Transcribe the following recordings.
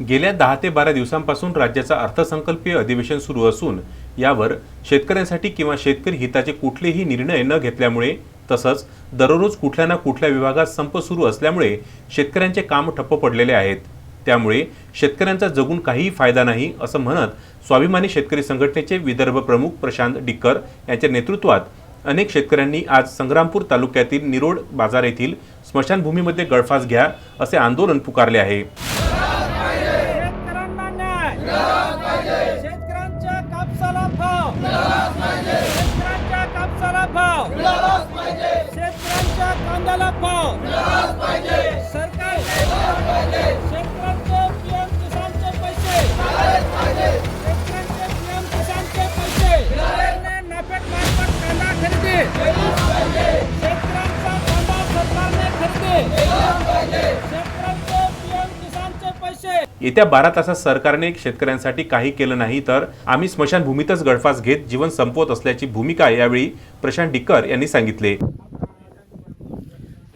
गेल्या दहा ते बारा दिवसांपासून राज्याचा अर्थसंकल्पीय अधिवेशन सुरू असून यावर शेतकऱ्यांसाठी किंवा शेतकरी हिताचे कुठलेही निर्णय न घेतल्यामुळे तसंच दररोज कुठल्या ना कुठल्या विभागात संप सुरू असल्यामुळे शेतकऱ्यांचे काम ठप्प पडलेले आहेत. त्यामुळे शेतकऱ्यांचा जगून काहीही फायदा नाही असं म्हणत स्वाभिमानी शेतकरी संघटनेचे विदर्भ प्रमुख प्रशांत डिक्कर यांच्या नेतृत्वात अनेक शेतकऱ्यांनी आज संग्रामपूर तालुक्यातील निरोड बाजार येथील स्मशानभूमीमध्ये गळफास घ्या असे आंदोलन पुकारले आहे. शेतकऱ्यांच्या कापसाला भाव. शेतकऱ्यांच्या कांद्याला भाव. सरकार येत्या बारा तासात सरकारने शेतकऱ्यांसाठी काही केलं नाही तर आम्ही स्मशानभूमीतच गळफास घेत जीवन संपवत असल्याची भूमिका यावेळी प्रशांत डिक्कर यांनी सांगितले.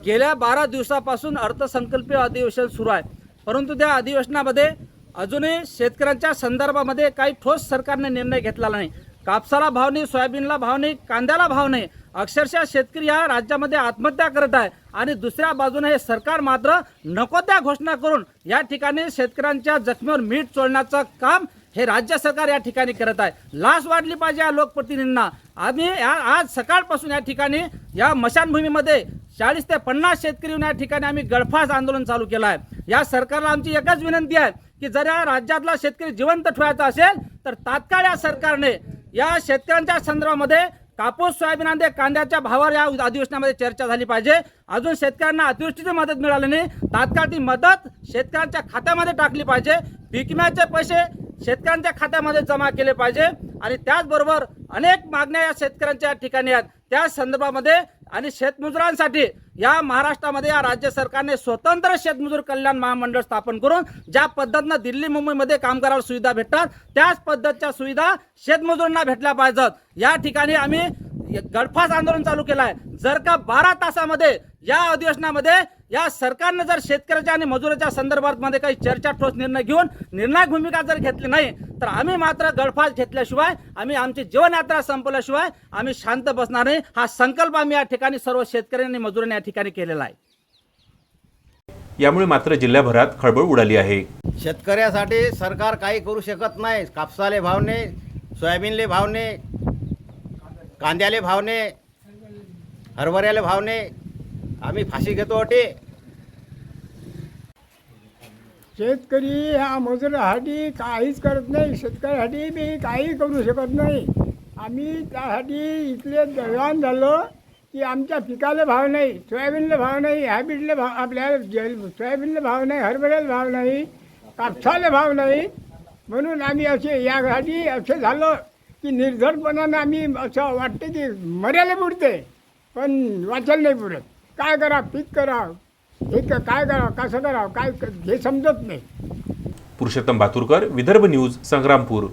गेल्या बारा दिवसापासून अर्थसंकल्पीय अधिवेशन सुरू आहे. परंतु त्या अधिवेशनामध्ये अजूनही शेतकऱ्यांच्या संदर्भामध्ये काही ठोस सरकारने निर्णय घेतलेला नाही. कापसाला भाव नाही सोयाबीनला भाव नाही कांद्याला भाव नाही. अक्षरशः शेतकरी या राज्यामध्ये आत्महत्या करत आहे आणि दुसऱ्या बाजूने हे सरकार मात्र नको त्या घोषणा करून या ठिकाणी शेतकऱ्यांच्या जखमीवर मीठ चोळण्याचं काम हे राज्य सरकार या ठिकाणी करत आहे. लाच वाढली पाहिजे या लोकप्रतिनिधींना. आम्ही या- आज सकाळपासून या ठिकाणी या मशानभूमीमध्ये चाळीस ते पन्नास शेतकरी या ठिकाणी आम्ही गळफास आंदोलन चालू केलं आहे. या सरकारला आमची एकच विनंती आहे की जर या राज्यातला शेतकरी जिवंत ठेवायचा असेल तर तात्काळ या सरकारने या शेतकऱ्यांच्या संदर्भामध्ये कापूस सोयाबीन आणि कांद्याच्या भावावर या अधिवेशनामध्ये चर्चा झाली पाहिजे. अजून शेतकऱ्यांना अतिवृष्टीची मदत मिळाली नाही. तात्काळ ती मदत शेतकऱ्यांच्या खात्यामध्ये टाकली पाहिजे. पीक विम्याचे पैसे शेतकऱ्यांच्या खात्यामध्ये जमा केले पाहिजे. आणि त्याचबरोबर अनेक मागण्या या शेतकऱ्यांच्या या ठिकाणी आहेत. त्या संदर्भामध्ये आणि शेतमजुरांसाठी या महाराष्ट्रामध्ये या राज्य सरकारने स्वतंत्र शेतमजूर कल्याण महामंडळ स्थापन करून ज्या पद्धतीनं दिल्ली मुंबईमध्ये कामगाराला सुविधा भेटतात त्याच पद्धतच्या सुविधा शेतमजुरांना भेटल्या पाहिजेत. या ठिकाणी आम्ही गडफास आंदोलन चालू केलं आहे जर का बारा तासामध्ये या अधिवेशनामध्ये या सरकारने जर शेतकऱ्याच्या आणि मजुराच्या संदर्भात मध्ये काही चर्चा ठोस निर्णय घेऊन निर्णायक भूमिका जर घेतली नाही तर आम्ही मात्र गडफास घेतल्याशिवाय आम्ही आमची जीवनयात्रा संपवल्याशिवाय आम्ही शांत बसणार नाही. हा संकल्प आम्ही या ठिकाणी सर्व शेतकऱ्यांनी आणि मजुरांनी या ठिकाणी केलेला आहे. यामुळे मात्र जिल्ह्याभरात खळबळ उडाली आहे. शेतकऱ्यासाठी सरकार काही करू शकत नाही. कापसाले भाव नाही सोयाबीनले भाव नाही कांद्याले भाव नाही हरभऱ्याले भाव नाही आम्ही फाशी घेतो अटे. शेतकरी ह्या मजुरासाठी काहीच करत नाही. शेतकऱ्यासाठी बी काही करू शकत नाही. आम्ही त्यासाठी इथले दळण झालो की आमच्या पिकाला भाव नाही सोयाबीनला भाव नाही हॅबिटला भाव आपल्या जे- सोयाबीनला भाव नाही हरभऱ्याला भाव नाही कापसाला भाव नाही. म्हणून आम्ही असे यासाठी असे झालो की निर्धडपणानं आम्ही असं वाटते की मर्याला पुरते पण वाचायला नाही पुरत. काय करा पीक करा. हे काय करावं कसं करावं काय हे समजत नाही. पुरुषोत्तम भातुरकर विदर्भ न्यूज संग्रामपूर.